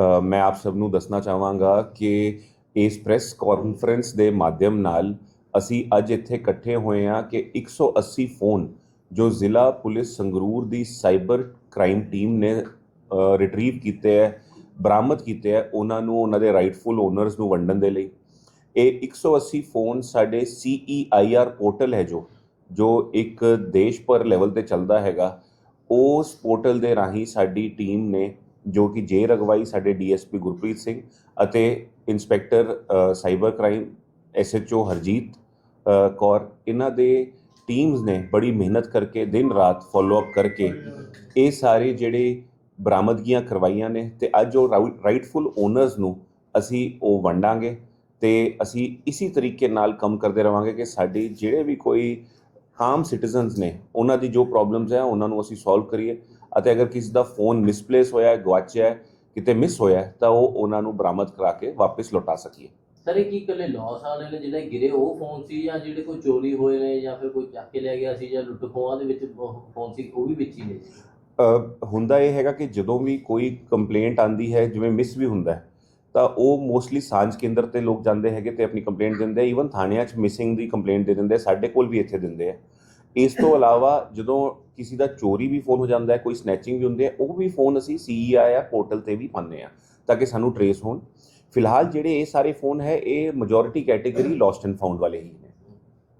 ਮੈਂ ਆਪ ਸਭ ਨੂੰ ਦੱਸਣਾ ਚਾਹਾਂਗਾ ਕਿ ਇਸ ਪ੍ਰੈਸ ਕਾਨਫਰੰਸ ਦੇ ਮਾਧਿਅਮ ਨਾਲ ਅਸੀਂ ਅੱਜ ਇੱਥੇ ਇਕੱਠੇ ਹੋਏ ਹਾਂ ਕਿ 180 ਫੋਨ ਜੋ ਜ਼ਿਲ੍ਹਾ ਪੁਲਿਸ ਸੰਗਰੂਰ ਦੀ ਸਾਈਬਰ ਕ੍ਰਾਈਮ ਟੀਮ ਨੇ ਰਿਟਰੀਵ ਕੀਤੇ ਹੈ, ਬਰਾਮਦ ਕੀਤੇ ਹੈ, ਉਹਨਾਂ ਨੂੰ, ਉਹਨਾਂ ਦੇ ਰਾਈਟਫੁਲ ਓਨਰਸ ਨੂੰ ਵੰਡਣ ਦੇ ਲਈ। ਇਹ 180 ਫੋਨ ਸਾਡੇ CEIR ਪੋਰਟਲ ਹੈ ਜੋ ਜੋ ਇੱਕ ਦੇਸ਼ ਪਰ ਲੈਵਲ ਤੇ ਚੱਲਦਾ ਹੈਗਾ। ਉਸ ਪੋਰਟਲ ਦੇ ਰਾਹੀਂ ਸਾਡੀ ਟੀਮ ਨੇ ਜੋ ਕਿ ਜੇ ਰਗਵਾਈ ਸਾਡੇ ਡੀਐਸਪੀ ਗੁਰਪ੍ਰੀਤ ਸਿੰਘ ਅਤੇ inspector cyber crime, SHO Harjeet Kaur, ਇਹਨਾਂ ਦੇ ਟੀਮਸ ਨੇ ਬੜੀ ਮਿਹਨਤ ਕਰਕੇ ਦਿਨ ਰਾਤ ਫਾਲੋ ਅਪ ਕਰਕੇ ਇਹ ਸਾਰੇ ਜਿਹੜੇ ਬਰਾਮਦਗੀਆਂ ਕਰਵਾਈਆਂ ਨੇ ਤੇ ਅੱਜ ਉਹ ਰਾਈਟਫੁਲ ਓਨਰਸ ਨੂੰ ਅਸੀਂ ਉਹ ਵੰਡਾਂਗੇ ਤੇ ਅਸੀਂ ਇਸੇ ਤਰੀਕੇ ਨਾਲ ਕੰਮ ਕਰਦੇ ਰਵਾਂਗੇ ਕਿ ਸਾਡੀ ਜਿਹੜੇ ਵੀ ਕੋਈ ਆਮ ਸਿਟੀਜ਼ਨਸ ਨੇ, ਉਹਨਾਂ ਦੀ ਜੋ ਪ੍ਰੋਬਲਮਸ ਹੈ, ਉਹਨਾਂ ਨੂੰ ਅਸੀਂ ਸੋਲਵ ਕਰੀਏ। ਅਤੇ ਅਗਰ ਕਿਸੇ ਦਾ ਫੋਨ ਮਿਸਪਲੇਸ ਹੋਇਆ ਹੈ ਗਵਾਚਿਆ ਹੈ ਕਿਤੇ ਮਿਸ ਹੋਇਆ ਹੈ, ਤਾਂ ਉਹ ਉਹਨਾਂ ਨੂੰ ਬਰਾਮਦ ਕਰਾ ਕੇ ਵਾਪਸ ਲੌਟਾ ਸਕੀਏ। ਸਰ ਇਹ ਕੀ ਇਕੱਲੇ ਲਾਸ ਵਾਲੇ ਨੇ ਜਿਹੜੇ ਗਿਰੇ ਉਹ ਫੋਨ ਸੀ ਜਾਂ ਜਿਹੜੇ ਕੋਈ ਚੋਰੀ ਹੋਏ ਨੇ ਜਾਂ ਫਿਰ ਕੋਈ ਚੱਕ ਕੇ ਲੈ ਗਿਆ ਸੀ ਜਾਂ ਲੁੱਟ ਖੋਹਾਂ ਦੇ ਵਿੱਚ ਫੋਨ ਸੀ ਉਹ ਵੀ ਵਿੱਚ ਹੀ ਨੇ? ਹੁੰਦਾ ਇਹ ਹੈਗਾ ਕਿ ਜਦੋਂ ਵੀ ਕੋਈ ਕੰਪਲੇਂਟ ਆਂਦੀ ਹੈ ਜਿਵੇਂ ਮਿਸ ਵੀ ਹੁੰਦਾ ਹੈ ਤਾਂ ਉਹ ਮੋਸਟਲੀ ਸਾਂਝ ਕੇਂਦਰ ਤੇ ਲੋਕ ਜਾਂਦੇ ਹੈਗੇ ਤੇ ਆਪਣੀ ਕੰਪਲੇਂਟ ਦਿੰਦੇ ਆ ਈਵਨ ਥਾਣਿਆਂ 'ਚ ਮਿਸਿੰਗ ਦੀ ਕੰਪਲੇਂਟ ਦੇ ਦਿੰਦੇ ਸਾਡੇ ਕੋਲ ਵੀ ਇੱਥੇ ਦਿੰਦੇ ਆ। ਇਸ ਤੋਂ ਇਲਾਵਾ ਜਦੋਂ ਕਿਸੇ ਦਾ ਚੋਰੀ ਵੀ ਫੋਨ ਹੋ ਜਾਂਦਾ ਹੈ ਕੋਈ ਸਨੈਚਿੰਗ ਵੀ ਹੁੰਦੀ ਹੈ ਉਹ ਵੀ ਫੋਨ ਅਸੀਂ ਸੀਈਆਈ ਪੋਰਟਲ ਤੇ ਵੀ ਪਾਉਂਦੇ ਆ ਤਾਂ ਕਿ ਸਾਨੂੰ ਟਰੇਸ ਹੋਣ। ਫਿਲਹਾਲ ਜਿਹੜੇ ਇਹ ਸਾਰੇ ਫੋਨ ਹੈ ਇਹ majority category lost and found ਵਾਲੇ ਹੀ ਨੇ।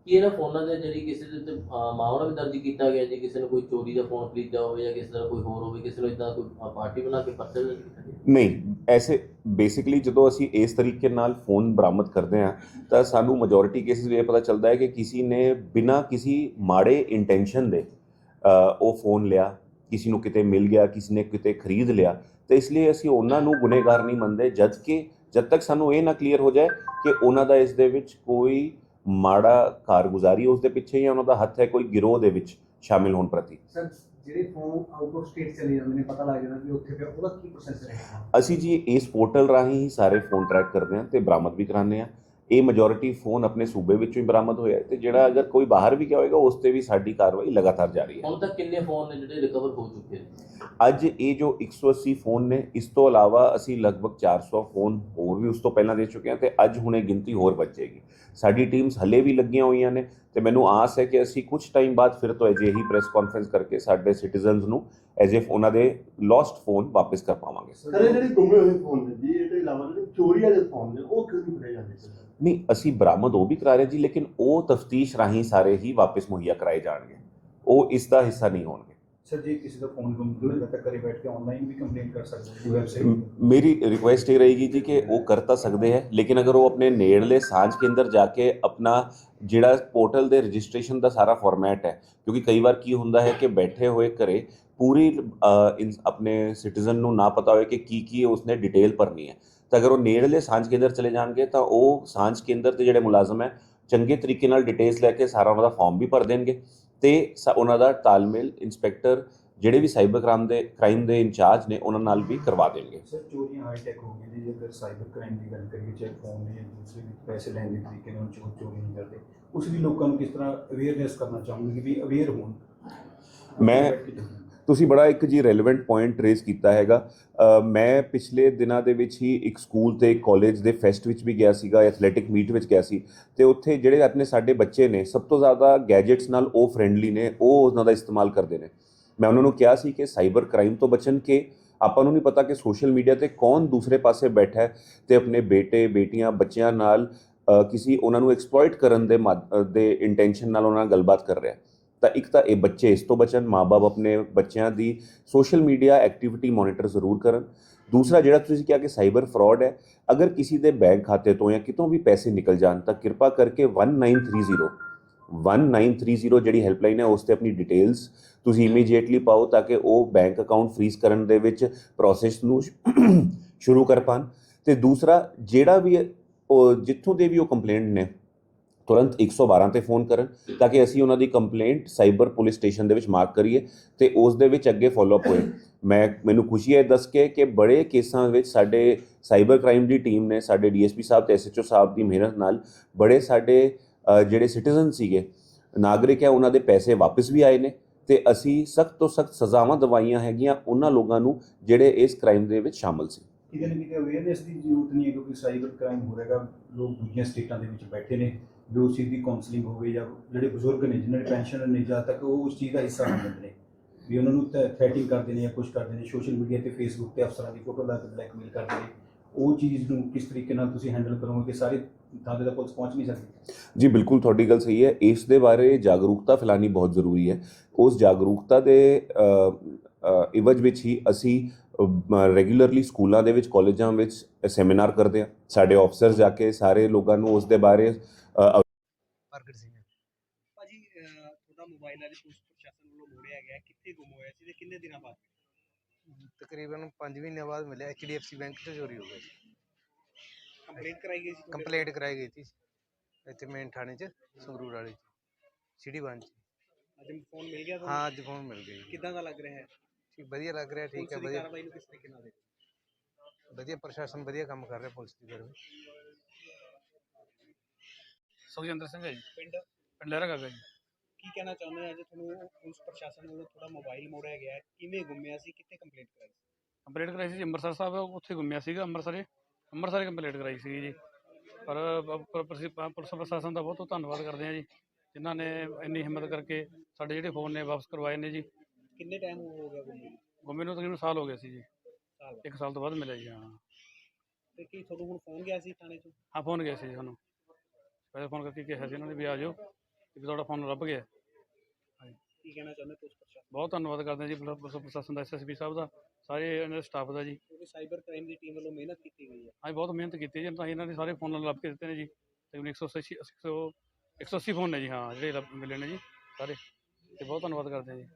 ਕੀ ਇਹਨਾਂ ਫੋਨਾਂ ਦੇ ਜਿਹੜੀ ਕਿਸੇ ਦੇ ਉੱਤੇ ਮਾਮਲਾ ਵੀ ਦਰਜ ਕੀਤਾ ਗਿਆ ਜੇ ਕਿਸੇ ਨੇ ਕੋਈ ਚੋਰੀ ਦਾ ਫੋਨ ਖਰੀਦਿਆ ਹੋਵੇ ਜਾਂ ਕਿਸੇ ਦਾ ਕੋਈ ਹੋਰ ਹੋਵੇ ਕਿਸੇ ਨੂੰ ਇਦਾਂ ਕੋਈ ਪਾਰਟੀ ਬਣਾ ਕੇ ਪਰਚਾ ਦਰਜ ਕੀਤਾ ਗਿਆ? ਨਹੀਂ ਐਸੇ ਬੇਸਿਕਲੀ ਜਦੋਂ ਅਸੀਂ ਇਸ ਤਰੀਕੇ ਨਾਲ ਫੋਨ ਬਰਾਮਦ ਕਰਦੇ ਹਾਂ ਤਾਂ ਸਾਨੂੰ ਮੈਜੋਰਿਟੀ ਕੇਸਿਸ ਇਹ ਪਤਾ ਚੱਲਦਾ ਹੈ ਕਿ ਕਿਸੇ ਨੇ ਬਿਨਾਂ ਕਿਸੇ ਮਾੜੇ ਇੰਟੈਂਸ਼ਨ ਦੇ ਉਹ ਫੋਨ ਲਿਆ ਕਿਸੇ ਨੂੰ ਕਿਤੇ ਮਿਲ ਗਿਆ ਕਿਸੇ ਨੇ ਕਿਤੇ ਖਰੀਦ ਲਿਆ। ਤੇ ਇਸ ਲਈ ਅਸੀਂ ਉਹਨਾਂ ਨੂੰ ਗੁਨੇਗਾਰ ਨਹੀਂ ਮੰਨਦੇ ਜਦ ਕਿ ਜਦ ਤੱਕ ਸਾਨੂੰ ਇਹ ਨਾ ਕਲੀਅਰ ਹੋ ਜਾਏ ਕਿ ਉਹਨਾਂ ਦਾ ਇਸ ਦੇ ਵਿੱਚ ਕੋਈ ਮਾੜਾ ਕਾਰਗੁਜ਼ਾਰੀ ਉਸ ਦੇ ਪਿੱਛੇ ਜਾਂ ਉਹਨਾਂ ਦਾ ਹੱਥ ਹੈ ਕੋਈ ਗਿਰੋਹ ਦੇ ਵਿੱਚ ਸ਼ਾਮਿਲ ਹੋਣ ਪ੍ਰਤੀ। ਸਰ ਜਿਹੜੇ ਫੋਨ ਆਊਟ ਆਫ ਸਟੇਟ ਚਲੇ ਜਾਂਦੇ ਨੇ ਪਤਾ ਲੱਗ ਜਾਂਦਾ ਕਿ ਉੱਥੇ ਫਿਰ ਉਹਦਾ ਕੀ ਪ੍ਰੋਸੈਸ ਰਹੇਗਾ? ਅਸੀਂ ਜੀ ਇਸ ਪੋਰਟਲ ਰਾਹੀਂ ਹੀ ਸਾਰੇ ਫੋਨ ਟਰੈਕ ਕਰਦੇ ਹਾਂ ਤੇ ਬਰਾਮਦ ਵੀ ਕਰਾਉਂਦੇ ਹਾਂ। ਇਹ ਮੈਜੋਰਿਟੀ ਫੋਨ ਆਪਣੇ ਸੂਬੇ ਵਿੱਚੋਂ ਹੀ ਬਰਾਮਦ ਹੋਇਆ ਹੈ ਤੇ ਜਿਹੜਾ ਅਗਰ ਕੋਈ ਬਾਹਰ ਵੀ ਗਿਆ ਹੋਏਗਾ ਉਸ ਤੇ ਵੀ ਸਾਡੀ ਕਾਰਵਾਈ ਲਗਾਤਾਰ ਜਾਰੀ ਹੈ। ਹੁਣ ਤੱਕ ਕਿੰਨੇ ਫੋਨ ਨੇ ਜਿਹੜੇ ਰਿਕਵਰ ਹੋ ਚੁੱਕੇ ਨੇ? ਅੱਜ ਇਹ ਜੋ 180 ਫੋਨ ਨੇ ਇਸ ਤੋਂ ਇਲਾਵਾ ਅਸੀਂ ਲਗਭਗ 400 ਫੋਨ ਹੋਰ ਵੀ ਉਸ ਤੋਂ ਪਹਿਲਾਂ ਦੇ ਚੁੱਕੇ ਹਾਂ ਤੇ ਅੱਜ ਹੁਣੇ ਗਿਣਤੀ ਹੋਰ ਵੱਜੇਗੀ ਸਾਡੀ ਟੀਮਸ ਹਲੇ ਵੀ ਲੱਗੀਆਂ ਹੋਈਆਂ ਨੇ ਤੇ ਮੈਨੂੰ ਆਸ ਹੈ ਕਿ ਅਸੀਂ ਕੁਝ ਟਾਈਮ ਬਾਅਦ ਫਿਰ ਤੋਂ ਅਜਿਹੀ ਪ੍ਰੈਸ ਕਾਨਫਰੰਸ ਕਰਕੇ ਸਾਡੇ ਸਿਟੀਜ਼ਨਸ ਨੂੰ ਐਜ਼ ਇਫ ਉਹਨਾਂ ਦੇ ਲੋਸਟ ਫੋਨ ਵਾਪਸ ਕਰ ਪਾਵਾਂਗੇ। ਸਰ ਇਹ ਜਿਹੜੇ ਗੁੰਮੇ ਹੋਏ ਫੋਨ ਨੇ ਜੀ ਇਲਾਵਾ ਜਿਹੜੇ ਚੋਰੀ ਵਾਲੇ ਫੋਨ ਨੇ ਉਹ ਕਿਉਂ ਨਹੀਂ ਫੜੇ ਜਾਂਦੇ? ਸਰ ਨਹੀਂ ਅਸੀਂ ਬਰਾਮਦ ਉਹ ਵੀ ਕਰਾ ਰਹੇ ਜੀ ਲੇਕਿਨ ਉਹ ਤਫਤੀਸ਼ ਰਾਹੀਂ ਸਾਰੇ ਹੀ ਵਾਪਸ ਮੁਹੱਈਆ ਕਰਾਏ ਜਾਣਗੇ। ਉਹ ਇਸ ਦਾ ਹਿੱਸਾ ਨਹੀਂ ਹੋਣਗੇ। ਸਰ ਜੇ ਕਿਸੇ ਦਾ ਫੋਨ ਗੁੰਮ ਹੋ ਜਾਂਦਾ ਤਾਂ ਘਰੇ ਬੈਠ ਕੇ ਆਨਲਾਈਨ ਵੀ ਕੰਪਲੇਂਟ ਕਰ ਸਕਦੇ ਹੋ ਵੈਬਸਾਈਟ ਮੇਰੀ ਰਿਕੁਐਸਟ ਇਹ ਰਹੇਗੀ ਜੀ ਕਿ ਉਹ ਕਰ ਤਾਂ ਸਕਦੇ ਹੈ ਲੇਕਿਨ ਅਗਰ ਉਹ ਆਪਣੇ ਨੇੜਲੇ ਸਾਂਝ ਕੇਂਦਰ ਜਾ ਕੇ ਆਪਣਾ ਜਿਹੜਾ ਪੋਰਟਲ ਦੇ ਰਜਿਸਟ੍ਰੇਸ਼ਨ ਦਾ ਸਾਰਾ ਫਾਰਮੈਟ ਹੈ ਕਿਉਂਕਿ ਕਈ ਵਾਰ ਕੀ ਹੁੰਦਾ ਹੈ ਕਿ ਬੈਠੇ ਹੋਏ ਘਰੇ ਪੂਰੀ ਆਪਣੇ ਸਿਟੀਜ਼ਨ ਨੂੰ ਨਾ ਪਤਾ ਹੋਵੇ ਕਿ ਕੀ ਕੀ ਉਸਨੇ ਡਿਟੇਲ ਭਰਨੀ ਹੈ। ਤਾਂ ਅਗਰ ਉਹ ਨੇੜਲੇ ਸਾਂਝ ਕੇਂਦਰ ਚਲੇ ਜਾਣਗੇ ਤਾਂ ਉਹ ਸਾਂਝ ਕੇਂਦਰ ਤੇ ਜਿਹੜੇ ਮੁਲਾਜ਼ਮ ਹੈ ਚੰਗੇ ਤਰੀਕੇ ਨਾਲ ਡਿਟੇਲਸ ਲੈ ਕੇ ਸਾਰਾ ਉਹਨਾਂ ਦਾ ਫਾਰਮ ਵੀ ਭਰ ਦੇਣਗੇ ਤੇ ਉਹਨਾਂ ਦਾ ਤਾਲਮੇਲ ਇੰਸਪੈਕਟਰ ਜਿਹੜੇ ਵੀ ਸਾਈਬਰ ਕ੍ਰਾਈਮ ਦੇ ਕ੍ਰਾਈਮ ਦੇ ਇੰਚਾਰਜ ਨੇ ਉਹਨਾਂ ਨਾਲ ਵੀ ਕਰਵਾ ਦੇਣਗੇ। ਸਰ ਚੋਰੀਆਂ ਹਾਈ ਟੈਕ ਹੋ ਗਈਆਂ ਜੀ ਜੇਕਰ ਸਾਈਬਰ ਕ੍ਰਾਈਮ ਦੀ ਗੱਲ ਕਰੀਏ ਚਾਹੇ ਫੋਨ ਨੇ ਦੂਸਰੇ ਵੀ ਪੈਸੇ ਲੈਣ ਦੇ ਤਰੀਕੇ ਨਾਲ ਚੋਰ ਚੋਰੀ ਨਹੀਂ ਕਰਦੇ ਉਸ ਲਈ ਲੋਕਾਂ ਨੂੰ ਕਿਸ ਤਰ੍ਹਾਂ ਅਵੇਅਰਨੈਸ ਕਰਨਾ ਚਾਹੂੰਗੇ ਕਿ ਵੀ ਅਵੇਅਰ ਹੋਣ? ਮੈਂ- ਤੁਸੀਂ ਬੜਾ ਇੱਕ ਜੀ ਰੈਲੇਵੈਂਟ ਪੁਆਇੰਟ ਰੇਜ਼ ਕੀਤਾ ਹੈਗਾ ਮੈਂ ਪਿਛਲੇ ਦਿਨਾਂ ਦੇ ਵਿੱਚ ਹੀ ਇੱਕ ਸਕੂਲ ਤੇ ਇੱਕ ਕਾਲਜ ਦੇ ਫੈਸਟ ਵਿੱਚ ਵੀ ਗਿਆ ਸੀਗਾ ਐਥਲੈਟਿਕ ਮੀਟ ਵਿੱਚ ਗਿਆ ਸੀ ਤੇ ਉੱਥੇ ਜਿਹੜੇ ਆਪਣੇ ਸਾਡੇ ਬੱਚੇ ਨੇ ਸਭ ਤੋਂ ਜ਼ਿਆਦਾ ਗੈਜਟਸ ਨਾਲ ਉਹ ਫ੍ਰੈਂਡਲੀ ਨੇ ਉਹ ਉਹਨਾਂ ਦਾ ਇਸਤੇਮਾਲ ਕਰਦੇ ਨੇ ਮੈਂ ਉਹਨਾਂ ਨੂੰ ਕਿਹਾ ਸੀ ਕਿ ਸਾਈਬਰ ਕ੍ਰਾਈਮ ਤੋਂ ਬਚਣ ਕੇ ਆਪਾਂ ਨੂੰ ਨਹੀਂ ਪਤਾ ਕਿ ਸੋਸ਼ਲ ਮੀਡੀਆ ਤੇ ਕੌਣ ਦੂਸਰੇ ਪਾਸੇ ਬੈਠਾ ਹੈ ਤੇ ਆਪਣੇ ਬੇਟੇ ਬੇਟੀਆਂ ਬੱਚਿਆਂ ਨਾਲ ਅ, ਕਿਸੇ ਉਹਨਾਂ ਨੂੰ ਐਕਸਪਲੋਇਟ ਕਰਨ ਦੇ ਮਾਧ- ਦੇ ਇੰਟੈਂਸ਼ਨ ਨਾਲ ਉਹਨਾਂ ਨਾਲ ਗੱਲਬਾਤ ਕਰ ਰਿਹਾ ਹੈ। ਤਾਂ ਇੱਕ ਤਾਂ ਇਹ ਬੱਚੇ ਇਸ ਤੋਂ ਬਚਣ ਮਾਪੇ ਆਪਣੇ ਬੱਚਿਆਂ ਦੀ ਸੋਸ਼ਲ ਮੀਡੀਆ ਐਕਟੀਵਿਟੀ ਮੋਨੀਟਰ ਜ਼ਰੂਰ ਕਰਨ। ਦੂਸਰਾ ਜਿਹੜਾ ਤੁਸੀਂ ਕਿਹਾ ਕਿ ਸਾਈਬਰ ਫਰਾਡ ਹੈ, ਅਗਰ ਕਿਸੇ ਦੇ ਬੈਂਕ ਖਾਤੇ ਤੋਂ ਜਾਂ ਕਿਤੋਂ ਵੀ ਪੈਸੇ ਨਿਕਲ ਜਾਣ ਤਾਂ ਕਿਰਪਾ ਕਰਕੇ 1930 1930 ਜਿਹੜੀ ਹੈਲਪਲਾਈਨ ਹੈ ਉਸ ਤੇ ਆਪਣੀ ਡਿਟੇਲਸ ਤੁਸੀਂ ਇਮੀਡੀਏਟਲੀ ਪਾਓ ਤਾਂ ਕਿ ਉਹ ਬੈਂਕ ਅਕਾਊਂਟ ਫ੍ਰੀਜ਼ ਕਰਨ ਦੇ ਵਿੱਚ ਪ੍ਰੋਸੈਸ ਨੂੰ ਸ਼ੁਰੂ ਕਰ ਪਾਣ। ਤੇ ਦੂਸਰਾ ਜਿਹੜਾ ਵੀ ਉਹ ਜਿੱਥੋਂ ਦੇ ਵੀ ਉਹ ਕੰਪਲੇਂਟ ਨੇ ਤੁਰੰਤ 112 ਤੇ ਫੋਨ ਕਰਨ ਤਾਂ ਕਿ ਅਸੀਂ ਉਹਨਾਂ ਦੀ ਕੰਪਲੇਂਟ ਸਾਈਬਰ ਪੁਲਿਸ ਸਟੇਸ਼ਨ ਦੇ ਵਿੱਚ ਮਾਰਕ ਕਰੀਏ ਤੇ ਉਸ ਦੇ ਵਿੱਚ ਅੱਗੇ ਫਾਲੋ ਅਪ ਹੋਏ। ਮੈਂ, ਮੈਨੂੰ ਖੁਸ਼ੀ ਹੈ ਦੱਸ ਕੇ ਕਿ ਬੜੇ ਕੇਸਾਂ ਵਿੱਚ ਸਾਡੇ ਸਾਈਬਰ ਕ੍ਰਾਈਮ ਦੀ ਟੀਮ ਨੇ, ਸਾਡੇ ਡੀਐਸਪੀ ਸਾਹਿਬ ਤੇ ਐਸਐਚਓ ਸਾਹਿਬ ਦੀ ਮਿਹਨਤ ਨਾਲ ਬੜੇ ਸਾਡੇ ਜਿਹੜੇ ਸਿਟੀਜ਼ਨ ਸੀਗੇ, ਨਾਗਰਿਕ ਹੈ, ਉਹਨਾਂ ਦੇ ਪੈਸੇ ਵਾਪਸ ਵੀ ਆਏ ਨੇ ਤੇ ਅਸੀਂ ਸਖਤ ਤੋਂ ਸਖਤ ਸਜ਼ਾਵਾਂ ਦਵਾਈਆਂ ਹੈਗੀਆਂ ਉਹਨਾਂ ਲੋਕਾਂ ਨੂੰ ਜਿਹੜੇ ਇਸ ਕ੍ਰਾਈਮ ਦੇ ਵਿੱਚ ਸ਼ਾਮਲ ਸੀ। ਕਿਤੇ ਨਾ ਕਿਤੇ ਅਵੇਅਰਨੈਸ ਦੀ ਜ਼ਰੂਰਤ ਨਹੀਂ ਹੈ ਕਿਉਂਕਿ ਸਾਈਬਰ ਕ੍ਰਾਈਮ ਹੋ ਰਿਹਾਗਾ ਲੋਕ ਦੂਜੀਆਂ ਸਟੇਟਾਂ ਦੇ ਵਿੱਚ ਬੈਠੇ ਨੇ ਵੀ ਉਸ ਚੀਜ਼ ਦੀ ਕਾਉਂਸਲਿੰਗ ਹੋਵੇ ਜਾਂ ਜਿਹੜੇ ਬਜ਼ੁਰਗ ਨੇ, ਜਿਨ੍ਹਾਂ ਦੀ ਪੈਨਸ਼ਨ ਨਹੀਂ ਜਾ ਤੱਕ ਉਹ ਉਸ ਚੀਜ਼ ਦਾ ਹਿੱਸਾ ਬਣ ਜਾਂਦੇ ਨੇ, ਵੀ ਉਹਨਾਂ ਨੂੰ ਥ੍ਰੈਟਿੰਗ ਕਰਦੇ ਨੇ ਜਾਂ ਕੁਝ ਕਰਦੇ ਨੇ ਸੋਸ਼ਲ ਮੀਡੀਆ ਤੇ ਫੇਸਬੁੱਕ ਤੇ ਅਫਸਰਾਂ ਦੀ ਫੋਟੋ ਲਾ ਕੇ ਬਲੈਕਮੇਲ ਕਰਦੇ ਨੇ, ਉਹ ਚੀਜ਼ ਨੂੰ ਕਿਸ ਤਰੀਕੇ ਨਾਲ ਤੁਸੀਂ ਹੈਂਡਲ ਕਰੋਗੇ ਕਿ ਸਾਰੇ ਥਾਂ ਤੇ ਤੱਕ ਪੁਲਿਸ ਪਹੁੰਚ ਨਹੀਂ ਸਕਦੀ? ਜੀ, ਬਿਲਕੁਲ ਤੁਹਾਡੀ ਗੱਲ ਸਹੀ ਹੈ। ਇਸ ਦੇ ਬਾਰੇ ਜਾਗਰੂਕਤਾ ਫੈਲਾਣੀ ਬਹੁਤ ਜ਼ਰੂਰੀ ਹੈ। ਉਸ ਜਾਗਰੂਕਤਾ ਦੇ ਇਵਜ ਵਿੱਚ ਹੀ ਅਸੀਂ ਰੈਗੂਲਰਲੀ ਸਕੂਲਾਂ ਦੇ ਵਿੱਚ ਕਾਲਜਾਂ ਵਿੱਚ ਸੈਮੀਨਾਰ ਕਰਦੇ ਹਾਂ ਸਾਡੇ ਆਫਸਰ ਜਾ ਕੇ ਸਾਰੇ ਲੋਕਾਂ ਨੂੰ ਉਸ ਦੇ ਬਾਰੇ ਅ, ਪ੍ਰਗਟ ਸਿੰਘ। ਭਾਜੀ ਅਹ, ਤੁਹਾਡਾ ਮੋਬਾਈਲ ਅੱਜ ਪੁਲਿਸ ਪ੍ਰਸ਼ਾਸਨ ਵੱਲੋਂ ਮੋੜਿਆ ਗਿਆ। ਹੈ। ਕਿੱਥੇ ਗੁੰਮ ਹੋਇਆ ਸੀ ਤੇ ਕਿੰਨੇ ਦਿਨਾਂ ਬਾਅਦ? ਤਕਰੀਬਨ 5 ਮਹੀਨੇ ਬਾਅਦ ਮਿਲਿਆ। ਐਚਡੀਐਫਸੀ ਬੈਂਕ 'ਚ ਚੋਰੀ ਹੋ ਗਈ ਕੰਪਲੇਂਟ ਕਰਾਈ ਗਈ ਸੀ ਕੰਪਲੇਂਟ ਕਰਾਈ ਗਈ ਸੀ। ਇੱਥੇ ਮੇਨ ਥਾਣੇ 'ਚ ਸੰਗਰੂਰ ਵਾਲੀ 'ਚ ਸਿਟੀ ਵਨ 'ਚ। ਅੱਜ ਫੋਨ ਮਿਲ ਗਿਆ ਹਾਂ ਅੱਜ ਫੋਨ ਮਿਲ ਗਈ ਕਿੱਦਾਂ ਦਾ ਲੱਗ ਰਿਹਾ ਹੈ? ਠੀਕ ਵਧੀਆ ਲੱਗ ਰਿਹਾ ਠੀਕ ਹੈ ਪੁਲਿਸ ਦੀ ਵਧੀਆ। ਕਾਰਵਾਈ ਨੂੰ ਕਿਸ ਤਰੀਕੇ ਨਾਲ ਦੇਖਦੇ ਵਧੀਆ ਪ੍ਰਸ਼ਾਸਨ ਵਧੀਆ ਕੰਮ ਕਰ ਰਿਹਾ ਪੁਲਿਸ ਦੀ ਤਰਫ ਸੁਖਜਿੰਦਰ ਸਿੰਘ ਹੈ ਜੀ। ਪਿੰਡ? ਪਿੰਡ ਲਹਿਰਾ ਗਾਗਾ ਜੀ। ਕੀ ਕਹਿਣਾ ਚਾਹੁੰਦੇ ਹੋ? ਅੱਜ ਤੁਹਾਨੂੰ ਪੁਲਿਸ ਪ੍ਰਸ਼ਾਸਨ ਵੱਲੋਂ ਥੋੜਾ ਮੋਬਾਈਲ ਮੋੜਿਆ ਗਿਆ ਹੈ। ਕਿਵੇਂ ਗੁੰਮਿਆ ਸੀ? ਕਿੱਥੇ ਕੰਪਲੇਂਟ ਕਰਾਈ ਸੀ? ਕੰਪਲੀਟ ਕਰਾਈ ਸੀ ਜੀ ਅੰਮ੍ਰਿਤਸਰ ਸਾਹਿਬ ਉੱਥੇ ਘੁੰਮਿਆ ਸੀਗਾ ਅੰਮ੍ਰਿਤਸਰੇ। ਅੰਮ੍ਰਿਤਸਰ ਕੰਪਲੀਟ ਕਰਾਈ ਸੀ ਜੀ। ਪਰ ਪ- ਪੁਲਿਸ ਪ੍ਰਸ਼ਾਸਨ ਦਾ ਬਹੁਤ ਬਹੁਤ ਧੰਨਵਾਦ ਕਰਦੇ ਹਾਂ ਜੀ ਜਿਨ੍ਹਾਂ ਨੇ ਇੰਨੀ ਹਿੰਮਤ ਕਰਕੇ ਸਾਡੇ ਜਿਹੜੇ ਫੋਨ ਨੇ ਵਾਪਸ ਕਰਵਾਏ ਨੇ ਜੀ। ਕਿੰਨੇ ਟਾਈਮ ਹੋ ਗਿਆ ਗੁੰਮੇ ਨੂੰ? ਗੁੰਮੇ ਨੂੰ ਤਕਰੀਬਨ ਸਾਲ ਹੋ ਗਿਆ ਸੀ ਜੀ। ਸਾਲ ਇੱਕ ਸਾਲ ਤੋਂ ਬਾਅਦ ਮਿਲਿਆ ਜੀ ਹਾਂ। ਤੇ ਕੀ ਤੁਹਾਨੂੰ ਹੁਣ ਫੋਨ ਗਿਆ ਸੀ ਥਾਣੇ ਤੋਂ ਹਾਂ ਫੋਨ ਗਿਆ ਸੀ ਜੀ ਸਾਨੂੰ। ਪਹਿਲੇ ਫੋਨ ਕਰਕੇ ਕਿਹਾ ਸੀ ਉਹਨਾਂ ਨੇ ਵੀ ਆ ਜਾਓ ਕਿ ਤੁਹਾਡਾ ਫੋਨ ਲੱਭ ਗਿਆ। ਕੀ ਕਹਿਣਾ ਚਾਹੁੰਦੇ ਪੁਲਿਸ ਪ੍ਰਸ਼ਾਸਨ? ਬਹੁਤ ਧੰਨਵਾਦ ਕਰਦੇ ਹਾਂ ਜੀ ਪੁਲਿਸ ਪੁਲਿਸ ਪ੍ਰਸ਼ਾਸਨ ਦਾ ਐਸਐਸਪੀ ਸਾਹਿਬ ਦਾ ਸਾਰੇ ਇਹਨਾਂ ਦੇ ਸਟਾਫ ਦਾ ਜੀ। ਕਿਉਂਕਿ ਸਾਈਬਰ ਕ੍ਰਾਈਮ ਦੀ ਟੀਮ ਵੱਲੋਂ ਮਿਹਨਤ ਕੀਤੀ ਗਈ ਹੈ। ਅਸੀਂ ਬਹੁਤ ਮਿਹਨਤ ਕੀਤੀ ਹੈ ਜੀ ਤਾਂ ਇਹਨਾਂ ਨੇ ਸਾਰੇ ਫੋਨ ਲੱਭ ਕੇ ਦਿੱਤੇ ਨੇ ਜੀ। ਤਕਰੀਬਨ 180 180 180 ਫੋਨ ਨੇ ਜੀ ਹਾਂ ਜਿਹੜੇ ਲੱਭ- ਮਿਲੇ ਨੇ ਜੀ ਸਾਰੇ। ਤੇ ਬਹੁਤ ਧੰਨਵਾਦ ਕਰਦੇ ਹਾਂ ਜੀ।